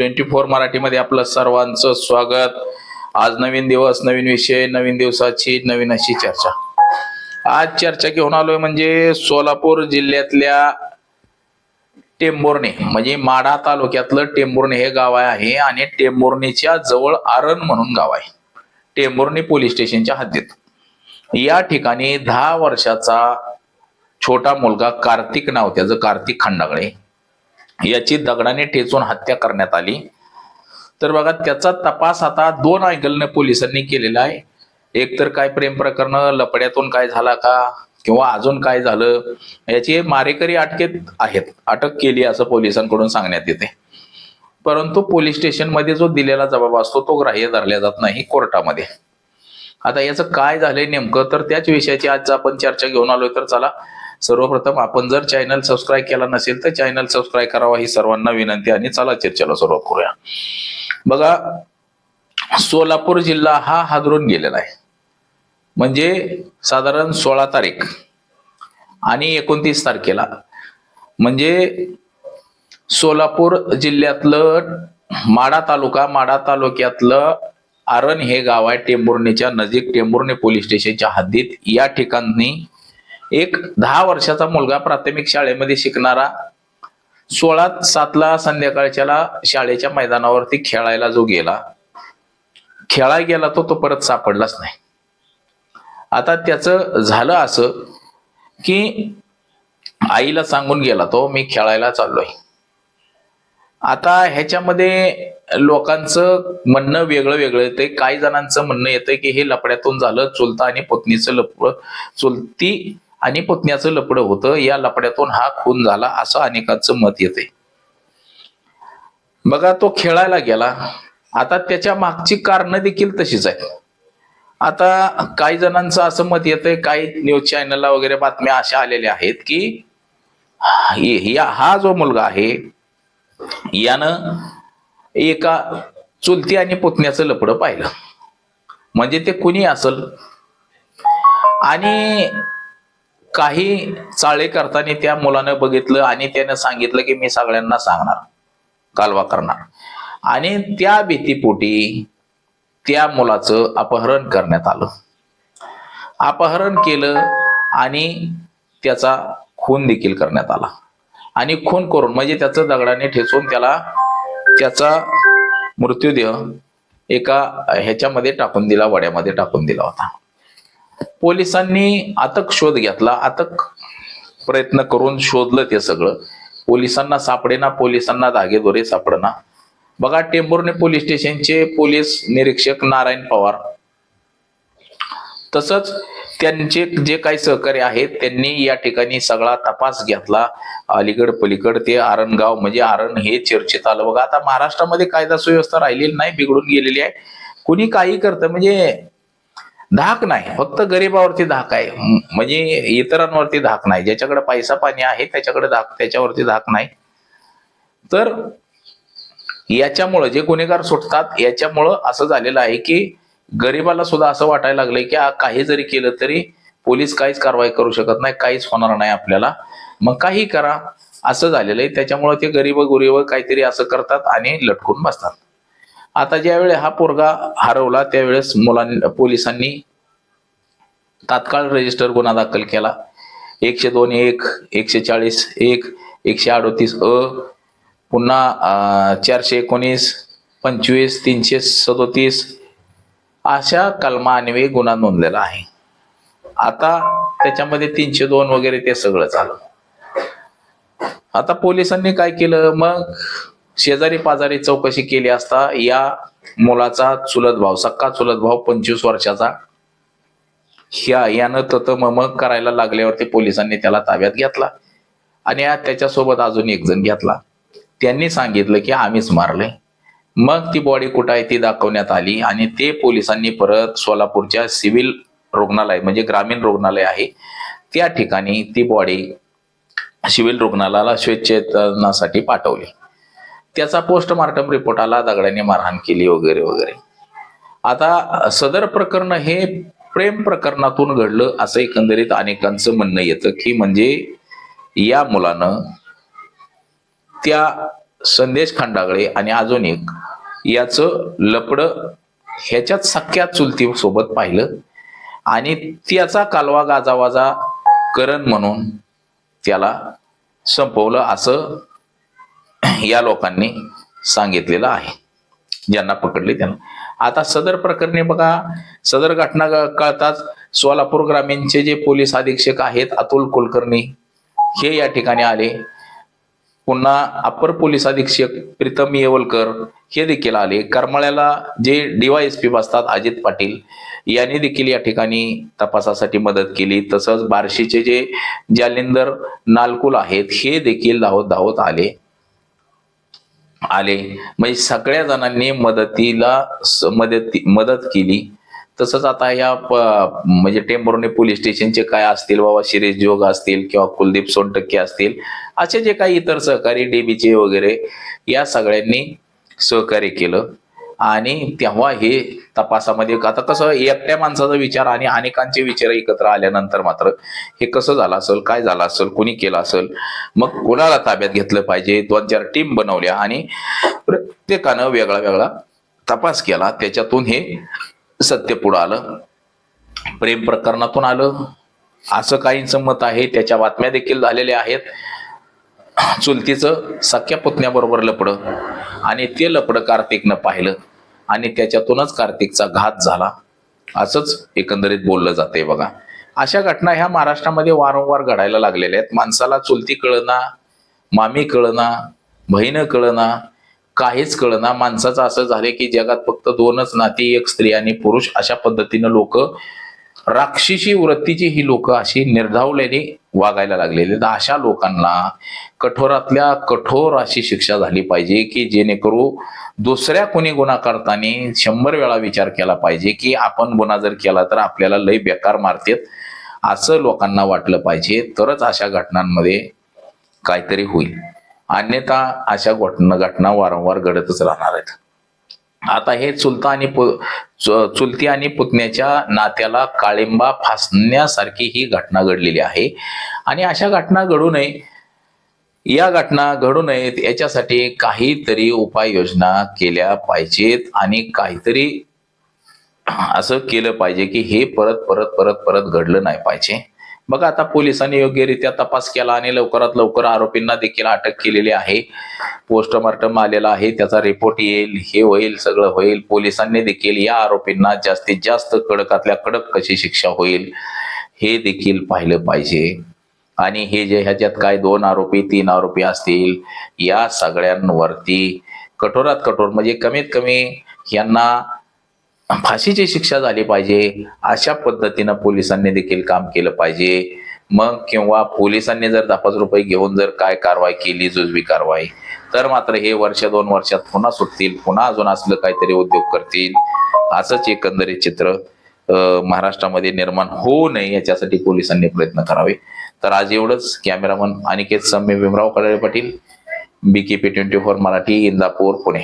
Twenty four मराठीमध्ये आपलं सर्वांचं स्वागत. आज नवीन दिवस नवीन विषय नवीन दिवसाची नवीन अशी चर्चा. आज चर्चा घेऊन आलोय म्हणजे सोलापूर जिल्ह्यातल्या टेंबोर्णे म्हणजे माढा तालुक्यातलं टेंबुर्णे हे गाव आहे आणि टेंभुर्णीच्या जवळ आरण म्हणून गाव आहे. टेंभुर्णी पोलीस स्टेशनच्या हद्दीत. या ठिकाणी दहा वर्षाचा छोटा मुलगा कार्तिक नाव त्याचं कार्तिक खंडागळे याची दगडाने ठेचून हत्या करण्यात आली. तर बघा त्याचा तपास आता दोन अँगलने पोलिसांनी केलेला आहे. एक तर काय प्रेम प्रकरण लपड्यातून काय झाला का किंवा अजून काय झालं याची मारेकरी अटकेत आहेत अटक केली असं पोलिसांकडून सांगण्यात येते. परंतु पोलीस स्टेशनमध्ये जो दिलेला जबाब असतो तो ग्राह्य धरला जात नाही कोर्टामध्ये. आता याचं काय झालंय नेमकं तर त्याच विषयाची आज आपण चर्चा घेऊन आलोय तर चला सर्वप्रथम आपण जर चॅनल सबस्क्राईब केला नसेल तर चॅनल सबस्क्राईब करावा ही सर्वांना विनंती आणि चला चर्चेला सुरुवात करूया. बघा सोलापूर जिल्हा हा हादरून गेलेला आहे. म्हणजे साधारण सोळा तारीख आणि एकोणतीस तारखेला. म्हणजे सोलापूर जिल्ह्यातलं माडा तालुका माडा तालुक्यातलं आरण हे गाव आहे टेंभुर्णीच्या नजीक. टेंभुर्णी पोलीस स्टेशनच्या हद्दीत. या ठिकाणी एक दहा वर्षाचा मुलगा प्राथमिक शाळेमध्ये शिकणारा सोळा सातला संध्याकाळच्याला शाळेच्या मैदानावरती खेळायला जो गेला खेळाय गेला तो तो परत सापडलाच नाही. आता त्याचं झालं असं की आईला सांगून गेला तो मी खेळायला चाललोय. आता ह्याच्यामध्ये लोकांचं म्हणणं वेगळं वेगळं येतंय. काही जणांचं म्हणणं येतंय की हे लपड्यातून झालं चुलता आणि पत्नीचं लप चुलती आणि पुतण्याचं लपडं होतं. या लपड्यातून हा खून झाला असं अनेकांचं मत येते. बघा तो खेळायला गेला. आता त्याच्या मागची कारणं देखील तशीच आहे आता काही जणांचं असं मत येतंय काही न्यूज चॅनलला वगैरे बातम्या अशा आलेल्या आहेत की या हा जो मुलगा आहे यानं एका चुलती आणि पुतण्याचं लपडं पाहिलं. म्हणजे ते कुणी असल? आणि काही चाळे करताना त्या मुलानं बघितलं आणि त्यानं सांगितलं की मी सगळ्यांना सांगणार कालवा करणार. आणि त्या भीतीपोटी त्या मुलाचं अपहरण करण्यात आलं. अपहरण केलं आणि त्याचा खून देखील करण्यात आला. आणि खून करून म्हणजे त्याचं दगडाने ठेचून त्याला त्याचा मृत्यूदेह एका ह्याच्यामध्ये टाकून दिला वड्यामध्ये टाकून दिला होता. पोलिसांनी अथक शोध घेतला अथक प्रयत्न करून शोधलं ते सगळं. पोलिसांना सापडेना पोलिसांना धागेदोरे सापडेना. बघा टेंभुर्णी पोलीस स्टेशनचे पोलीस निरीक्षक नारायण पवार. तसंच त्यांचे जे काही सहकारी आहेत त्यांनी या ठिकाणी सगळा तपास घेतला. अलीकड पलीकड ते आरणगाव म्हणजे आरण हे चर्चेत आलं. बघा आता महाराष्ट्रामध्ये कायदा सुव्यवस्था राहिलेली नाही बिघडून गेलेली आहे. कुणी काही करतं म्हणजे धाक नाही फक्त गरिबावरती धाक आहे. म्हणजे इतरांवरती धाक नाही. ज्याच्याकडे पैसा पाणी आहे त्याच्याकडे धाक त्याच्यावरती धाक नाही. तर याच्यामुळं जे गुन्हेगार सुटतात याच्यामुळं असं झालेलं आहे की गरिबाला सुद्धा असं वाटायला लागलंय की काही जरी केलं तरी पोलीस काहीच कारवाई करू शकत नाही काहीच होणार नाही आपल्याला. मग काही करा. असं झालेलं आहे. त्याच्यामुळं ते गरीब गुरीब काहीतरी असं करतात आणि लटकून बसतात. आता ज्यावेळी हा पोरगा हरवला त्यावेळेस मुलांनी पोलिसांनी तात्काळ रजिस्टर गुन्हा दाखल केला. एकशे दोन एक एकशे चाळीस एक एकशे अडोतीस अ पुन्हा चारशे एकोणीस पंचवीस तीनशे सदोतीस अशा कलमान्वये गुन्हा नोंदलेला आहे. आता त्याच्यामध्ये तीनशे दोन वगैरे ते सगळं झालं. आता पोलिसांनी काय केलं? मग शेजारी पाजारी चौकशी केली असता या मुलाचा चुलत भाव सक्का चुलत भाव पंचवीस वर्षाचा ह्या यानं तत मम करायला लागल्यावरती पोलिसांनी त्याला ताब्यात घेतला आणि त्याच्यासोबत अजून एक जण घेतला. त्यांनी सांगितलं की आम्हीच मारले. मग ती बॉडी कुठं आहे ती दाखवण्यात आली आणि ते पोलिसांनी परत सोलापूरच्या सिव्हिल रुग्णालय म्हणजे ग्रामीण रुग्णालय आहे त्या ठिकाणी ती बॉडी सिव्हिल रुग्णालयाला श्वेच्छेतनासाठी पाठवली. त्याचा पोस्टमार्टम रिपोर्ट आला दगडाने मारहाण केली वगैरे वगैरे. आता सदर प्रकरण हे प्रेम प्रकरणातून घडलं असं एकंदरीत अनेकांचं म्हणणं येतं की म्हणजे या मुलानं त्या संदेश खंडागळे आणि अजून एक याचं लपड ह्याच्यात सख्या चुलती सोबत पाहिलं आणि त्याचा कालवा गाजावाजा करण म्हणून त्याला संपवलं असं या लोकांनी सांगितलेलं आहे. ज्यांना पकडले त्यांना. आता सदर प्रकरणी बघा सदर घटना कळताच सोलापूर ग्रामीणचे जे पोलीस अधीक्षक आहेत अतुल कुलकर्णी हे या ठिकाणी आले. पुन्हा अप्पर पोलीस अधीक्षक प्रीतम येवलकर हे देखील आले. करमाळ्याला जे डीवायएसपी बसतात अजित पाटील यांनी देखील या ठिकाणी तपासासाठी मदत केली. तसंच बार्शीचे जे जालिंदर नालकुल आहेत हे देखील धावत धावत आले. आले. म्हणजे सगळ्या जणांनी मदतीला मदत मदती मदत केली. तसंच आता या म्हणजे टेंभुर्णी पोलीस स्टेशनचे काय असतील बाबा शिरीष जोग असतील किंवा कुलदीप सोनटक्के असतील असे जे काही इतर सहकारी डीबीचे वगैरे या सगळ्यांनी सहकार्य केलं. आणि तेव्हा हे तपासामध्ये आता कसं एकट्या माणसाचा विचार आणि अनेकांचे विचार एकत्र आल्यानंतर मात्र हे कसं झालं असेल काय झालं असेल कोणी केलं असेल मग कोणाला ताब्यात घेतलं पाहिजे? दोन चार टीम बनवल्या आणि प्रत्येकानं वेगळा वेगळा तपास केला. त्याच्यातून हे सत्य पुढं आलं. प्रेम प्रकरणातून आलं. असं काहींचं मत आहे. त्याच्या बातम्या देखील झालेल्या आहेत. चुलतीचं सख्या पुतण्याबरोबर लपडं. आणि ते लपडं कार्तिकनं पाहिलं. आणि त्याच्यातूनच कार्तिकचा घात झाला. असंच एकंदरीत बोललं जाते बघा. अशा घटना ह्या महाराष्ट्रामध्ये वारंवार घडायला लागलेल्या आहेत. माणसाला चुलती कळना मामी कळना बहीण कळना काहीच कळना. माणसाचं असं झाले की जगात फक्त दोनच नाती एक स्त्री आणि पुरुष अशा पद्धतीनं लोक राक्षसी वृत्तीची ही लोक अशी निर्धावलेली वागायला लागलेली आहेत. अशा लोकांना कठोरातल्या कठोर अशी शिक्षा झाली पाहिजे की जेणेकरून दुसऱ्या कोणी गुन्हा करताना शंभर वेळा विचार केला पाहिजे की आपण गुन्हा जर केला तर आपल्याला लय बेकार मारतेत असं लोकांना वाटलं पाहिजे. तरच अशा घटनांमध्ये काहीतरी होईल. अन्यथा अशा घटना घटना वारंवार घडतच राहणार आहेत. आता हे चुलता आणि पु- चुलती आणि पुतण्याच्या नात्याला काळिंबा फासण्यासारखी ही घटना घडलेली आहे. आणि अशा घटना घडू नये या घटना घडू नयेत याच्यासाठी काहीतरी उपाययोजना केल्या पाहिजेत आणि काहीतरी असं केलं पाहिजे की हे परत परत परत परत घडलं नाही पाहिजे. बघा आता पोलिसांनी योग्यरित्या तपास केला आणि लवकरात लवकर आरोपींना देखील अटक केलेली आहे. पोस्टमार्टम आलेला आहे त्याचा रिपोर्ट येईल हे होईल सगळं होईल. पोलिसांनी देखील या आरोपींना जास्तीत जास्त कडकातल्या कडक कशी शिक्षा होईल हे देखील पाहिलं पाहिजे. आणि हे जे ह्याच्यात काय दोन आरोपी तीन आरोपी असतील या सगळ्यांवरती कठोरात कठोर म्हणजे कमीत कमी यांना फाशीची शिक्षा झाली पाहिजे. अशा पद्धतीनं पोलिसांनी देखील काम केलं पाहिजे. मग किंवा पोलिसांनी जर दहा पाच रुपये घेऊन जर काय कारवाई केली जुजवी कारवाई तर मात्र हे वर्ष दोन वर्षात पुन्हा सुटतील पुन्हा अजून असलं काहीतरी उद्योग करतील असंच एकंदरीत चित्र महाराष्ट्रामध्ये निर्माण होऊ नये याच्यासाठी पोलिसांनी प्रयत्न करावे. तर आज एवढंच. Cameraman Aniket सम्य Bhimrao Kadale Patil BKP twenty four Marathi Indapur Pune.